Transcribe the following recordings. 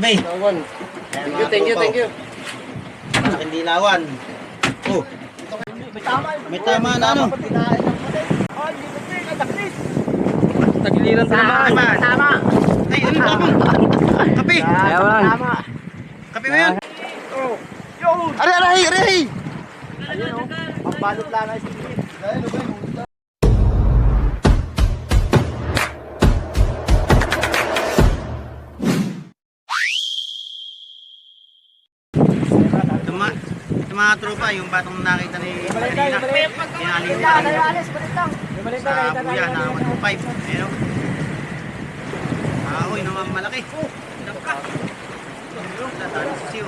Ayan, Thank you, thank you, thank you. oh. Malaking dilawan. Oh, May tama. may tama na ano. Oh. Tagiliran pa naman. Tama. Ay, ano ba Kape. Ayaw lang. Tama. Kape mo yan. Oh. Yo. Aray, aray, aray. Ayun oh. Pagbalot lang ay sige. Ito mga tropa, yung batong nakita ni. Alis, balik lang. Sa buya na 125. Ayun. oh. Ahoy naman malaki. Oh, dapka. Tatalo sa siyo.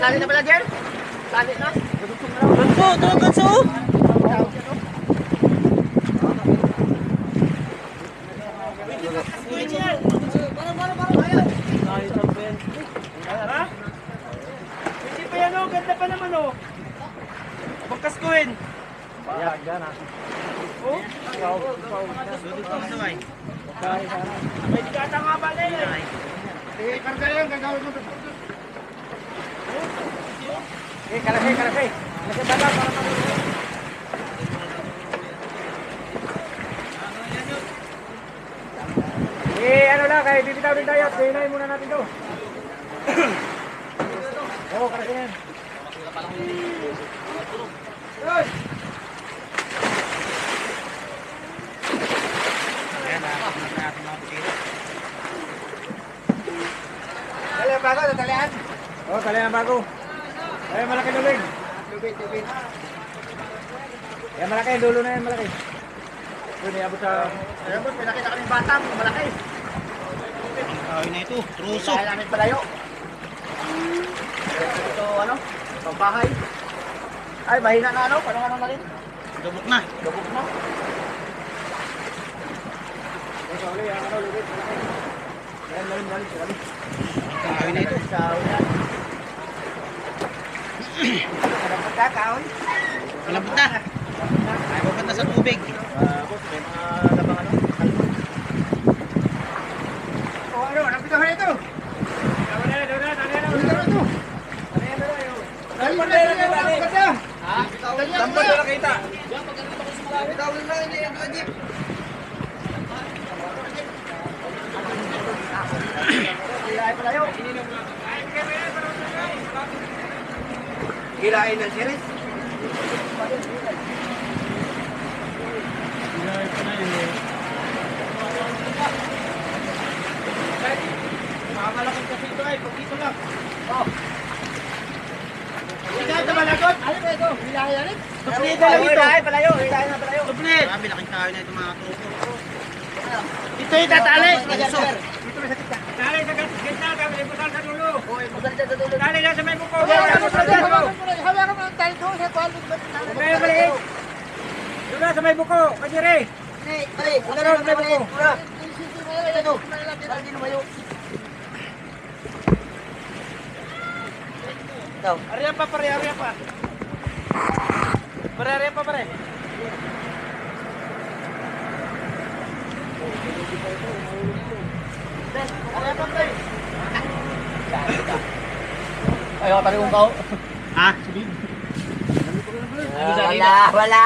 Tali na pala dyan? Tali na? Doon po, doon kanso. Hindi pa yan oh, ganda pa naman oh. Magkaskuin. Bayan dyan ah. Oh? Doon po sa way. May digata nga ba na yun? Eh, karga yan, gagawin mo. Eh, kalasay, kalasay. Kalasay bala, para mag- Eh, ano lang, kaya bibitaw din tayo. Kainayin muna natin to. Oo, kalasay yan. Yun! Ayan, nakakita natin mga pusiro. Tali tatalian. Oo, oh, talian ang bago. Ay, malaki lulig. Lubid, lubid. Yan, malaki. Dulo na yan, malaki. Doon, iabot sa... Iabot, may nakita kaming batang, malaki. Ahoy na ito, truso. Dahil namin palayo. Ito, ano? Pagbahay. Ay, mahina na ano? Paano ano na rin? Gabok na. Gabok na. Ito, uli, ang ano, lubid, malaki. Yan, malim, malim, malim. Ahoy na ito. Sa ulan. Dapat ka, kahoy. Malabot na. Ay, babad na sa tubig. Boss, may mga labang ano? Oh, ano? Napitahan ito! Na, na, dawa na. Ito! Dali mo na dali. Ha? Dampot na nakita. Bitawan na, hindi yan kajip. Gilain pala yun. Gilain ng series. Makakalakot kasi ito ay, pag dito lang. Oh. Hindi ito malagot. Ano ba ito? Hilahin rin? Duplit na lang ito. Hilahin palayo, hilahin na palayo. Duplit. Grabe, laking tayo na ito mga tropo. Ito yung tatali. Truso. Dito may Tali sa gitna, kami ipusal sa dulo. Oo, ipusal sa dulo. Tali na sa may buko. Hawakan mo ng tali doon sa tuwal. May maliit. Doon na sa may buko. Kajire. Ano rin sa may buko? Ariyan pa pare, ariyan pa. Pare, ariyan pa pare. Ariyan pa pare. Ayaw ka kong. Ha? Wala, wala.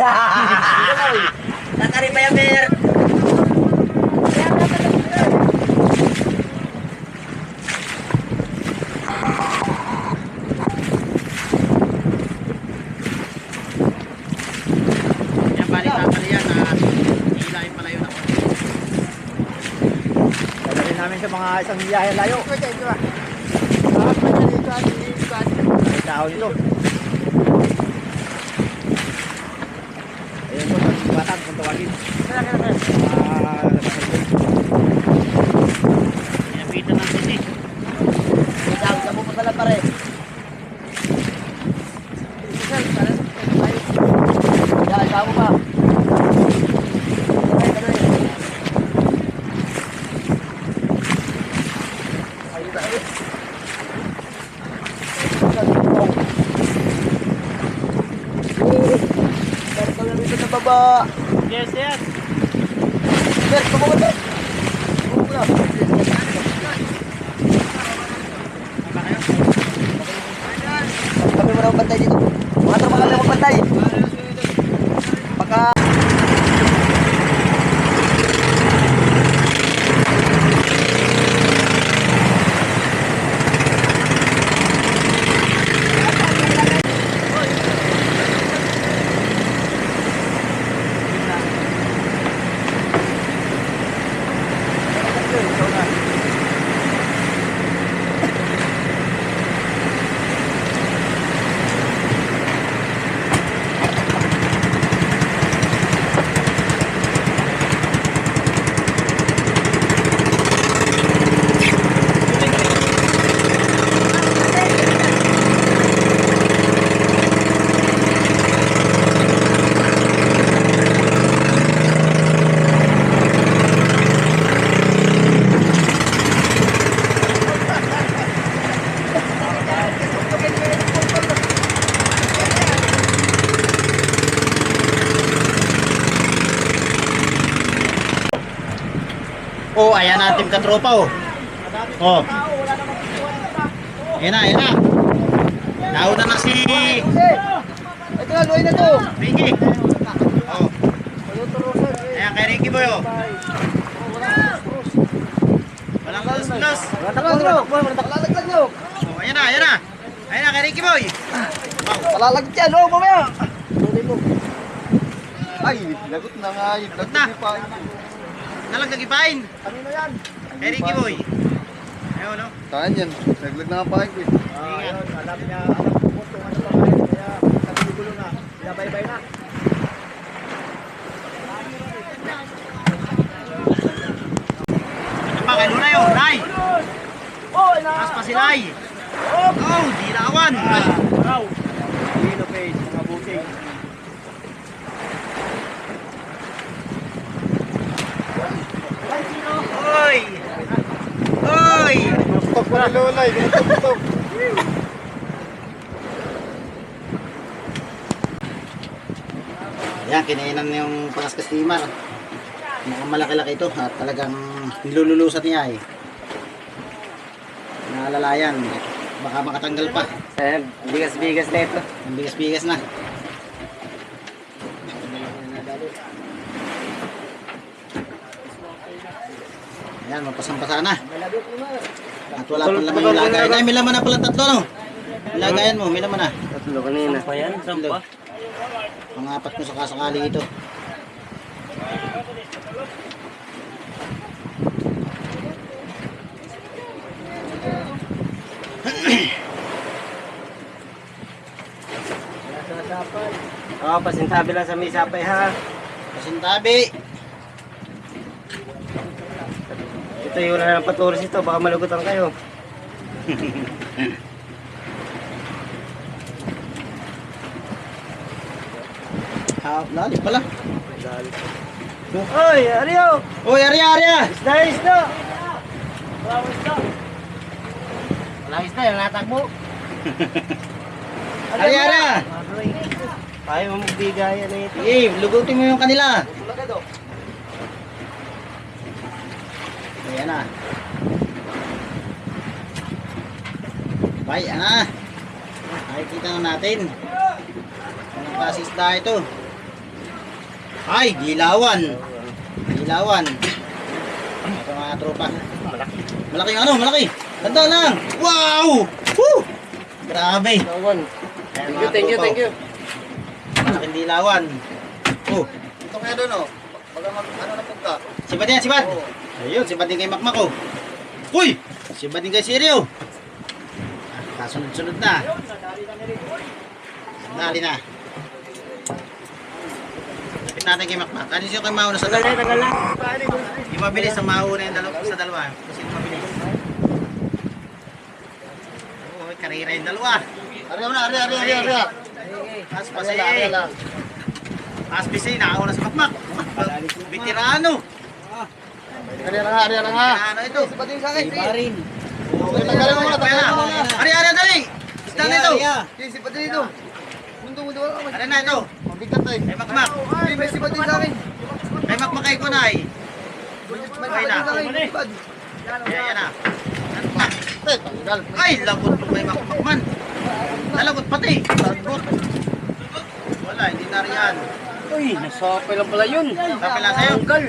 Tatari pa yung beer. Yan, balik tatali yan na hilahin pala yun ako. Dadalhin namin sa mga isang biyahe layo. May tao nito. Ayun po, batang kung tawagin. Ah, Pinapitan ng sisi. Isang sa buko pala pare. Yan, tao pa. Ayun na, ayun. Ayun. Dito sa baba. Yes, yes. Mer, tumawag mer. Tumawag na. Kami mo na magbantay dito. Mga tropa kami magbantay. Baka... Natin katropa oh. Oh. Ayan na, ayan na. Nauna na si Ito na, luhay na to. Ricky. Oh. Ayan kay Ricky Boy oh. Walang los-los. Wala takbo, wala takbo. Palalaglag nyo. Oh, ayan na, ayan na. Ayan na kay Ricky Boy. Palalaglag yan, oh, mamaya. Ay, lagot na nga. Lagot na. Na. Nalaglag ipain. Kanino yan? Ricky Boy. Ayun oh. Saan yan? Naglag na pa ko eh. Ah, yun, alam niya, alam ko kung ano pa kayo. Kaya, na. Binabaybay na. Kay Luna yun. Nay. Oh, na. Taas pa si Nay. Oh, dilawan. Wow. Dino face, mga buting. Oy. Oy. Tok pa ni. Tok, tok. Ayan, kinainan niya yung pangaskas steamer. Mukhang malaki-laki ito at talagang nilululusat niya eh. Naalalayan. Baka makatanggal pa. Eh, bigas-bigas na ito. Ang bigas-bigas na. Ayan, mapasampasa na. At wala pang laman yung lagayan. Ay, may laman na pala tatlo, no? Lagayan mo, may laman na. Tatlo kanina. Pa yan? Tatlo. Pangapat mo sa kasakali ito. Oo, oh, pasintabi lang sa may sapay ha. Pasintabi. Ito yung wala ng paturis ito, baka malugutan kayo. Ah, lalim pala. Oy, Aryo! Uy, Arya, Arya! Isda, isda! Wala isda, yung natakbo. Arya, Arya! Ayaw mo magbigayan na ito. Sige, lugutin mo yung kanila. Ayan na. Bay, ah. Nakikita na natin. Anong klase isda ito? Ay, dilawan. Dilawan. Ito mga tropa. Malaki. Malaki ano, malaki. Tanda lang. Wow! Woo! Grabe. Ayan, Thank you, thank you, thank you. Malaking dilawan. Oh, Ito kaya doon oh. Mag, ano na punta. si Bad yan, si Bad. Ayun, si Bad din kay Makmak oh. Uy! Si Bad din kay Sirio. Ah, Kasunod-sunod na. Dali na. Lapit natin kay Makmak. Ano siya kay mauna sa Tagal na, dalawa? tagal na. Yung mabilis ang mauna yung dalawa, sa dalawa. Kasi yung mabilis. Oo, karera yung dalawa. Ari na, ari, ari, ari, ari. Pas Ari pasi. lang, ari lang. Pas pasi, nakauna sa Makmak. Veterano. Ari na nga, ari na nga. Veterano ito. Pati sa akin. Okay, tanggalin mo muna, tanggalin mo. Ari, ari, dali! Isda na ito! Si, si Pati dito. Mundo, mundo. Ari na ito! Bigat eh. Ay, makmak. Ay, may sipad din sa akin. Ay, na. May na. akin. Sipad. Yan, yan na. Makmak. Ay, lagot mo kay makmak man. Nalagot pati. Lagot. Wala, hindi na riyan. Uy, nasapay lang pala yun. Kapila sa'yo. Tanggal.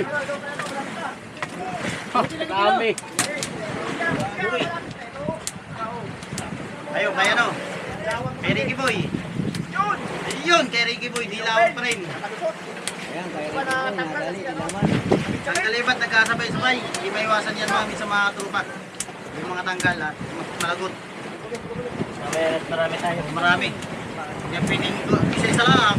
Ha, dami. Ayun, kay ano? Kay Ricky Boy. Ayun, kay Ricky Boy. Dilawan pa rin. Ang kalibat, nagkasabay-sabay. Hindi maiwasan yan mami sa mga trupa. Yung mga tanggal at malagot. Marami tayo. Marami. Yung pining ko, isa-isa lang.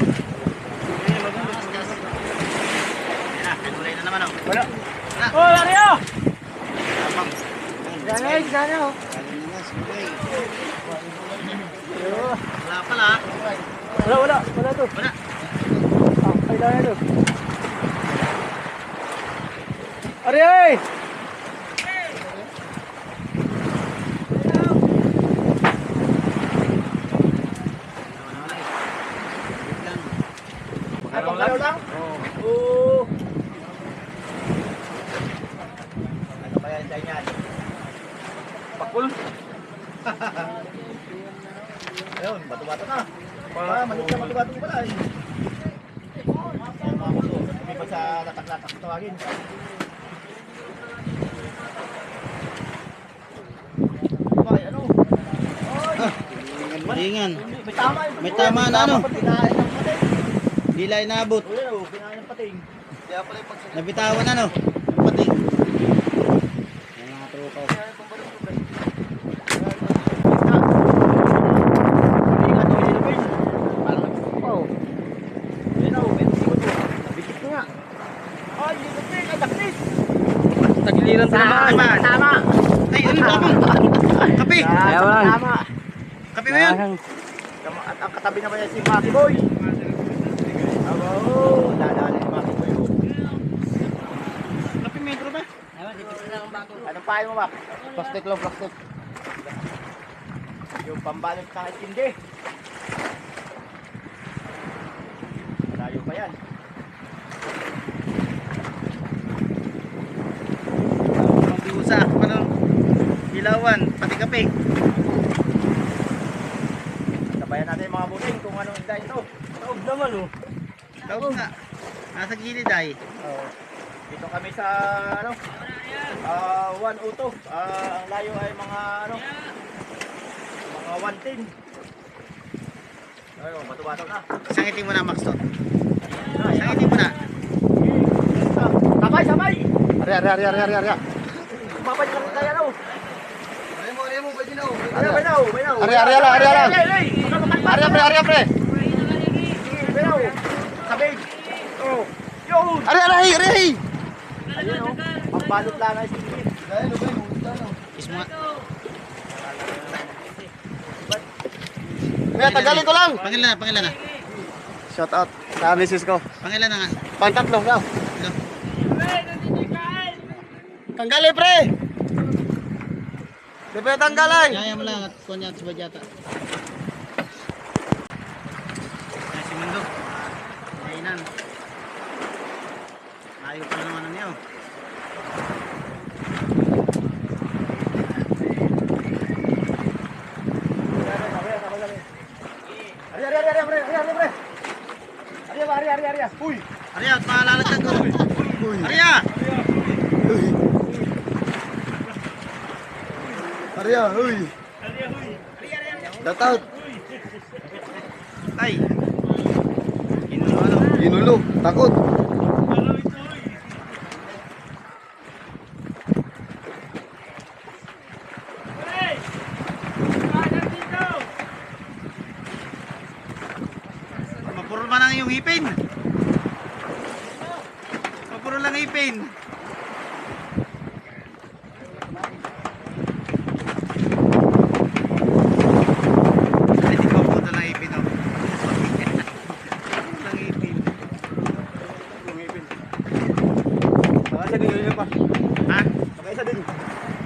Yan na, pinulay na naman oh. Wala. Oh. Dali, dali oh. Wala pala. Wala. Wala. Ah, ay, dali to. Ari, ay! Ay, pangalaw lang? Oo. Ano kaya yung dahil yan? Pakul. Ayun, bato-bato na. Ah, maliit na bato-bato pala eh. Mga lumipat sa latak-latak tawagin. Ay, ano? Malingan. May tama. May tama na ano. Kinain ng pating. Di lang inabot. Wala no, kinain ng pating. Nabitawan ano. Pati. Yung mga trupa. Ingat mo yun, Pin. Parang nagsupaw. Ayun oh, may sikot mo. Nabikit ko nga. Ay, hindi ko Pin, ang daklit. Naman. Tama. Ay, ano tapang? Kape. Ayaw lang. Tama. Kape mo yun. Tama. At ang katabi naman yan si Maki Boy. Aba, oh, dadali ni Maki Boy. oh. Mo yung trupa. Anong pahay mo, Mak? Plastic lang, plastic. Yung pambalot ng itindi. Malayo pa yan. Ang biusa. Ano? Dilawan. Pati kape. Sabayan natin mga buting kung anong isda ito. Taog naman oh. Tapos nga. Nasa gilid ay. Oh. Dito kami sa ano? Ah, 102. Ah, ang layo ay mga ano? Mga 110. Ayun, bato-bato na. Sangitin mo na, Max to. Ay, Sangitin mo na. Sabay, sabay! Ari, ari, ari, ari, ari, ari. Babay ka rin kaya no? Ari mo, ari mo, pwede na. Ari, ari, ari, ari, ari, ari, ari, ari. Ari, pre, ari, pre. Sabay. Oh. Yun. Ari, ari, ari, ari. Ayun oh. Ang balot lang ay sige. Kiss mo nga. Kaya tagalin ko lang. Pangilan na, pangilan na. Shout out sa misis ko. Pangilan na nga. Pantatlo daw. Tanggalin, pre. Di ba tanggalin? Kaya mo lang at kunya at subadyata. Ay, si Mundo. Kainan. Ayaw pa naman ano niyo. Ari, ari, ari, ari, pre. Ari, ari, pre. Ari, ari, ari, ari. Uy. Arya, at malalagdag ko. Arya! Arya, uy. Shout out. Ay! Kinulo ano? Ginulo, takot. Mapuro ba lang yung ipin? Mapuro lang ipin. Ay, di mapuro lang ipin, oh. Mapuro lang ipin. Sa ginulo pa. Ha? Baka isa din.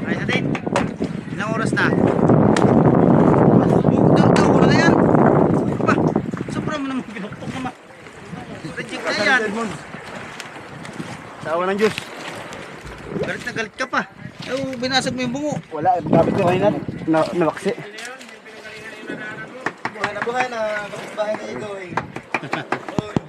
Ay, sa din. Ilang oras na? Wala na yan. Pa, sobra mo naman pinuktok naman. Check na yan. Sa awa ng Diyos. Galit na galit ka pa. Oh, binasag mo yung bungo. Wala, gamit ko kanina. Na, nawaksi. Buhay na buhay na. Bahay na ito eh.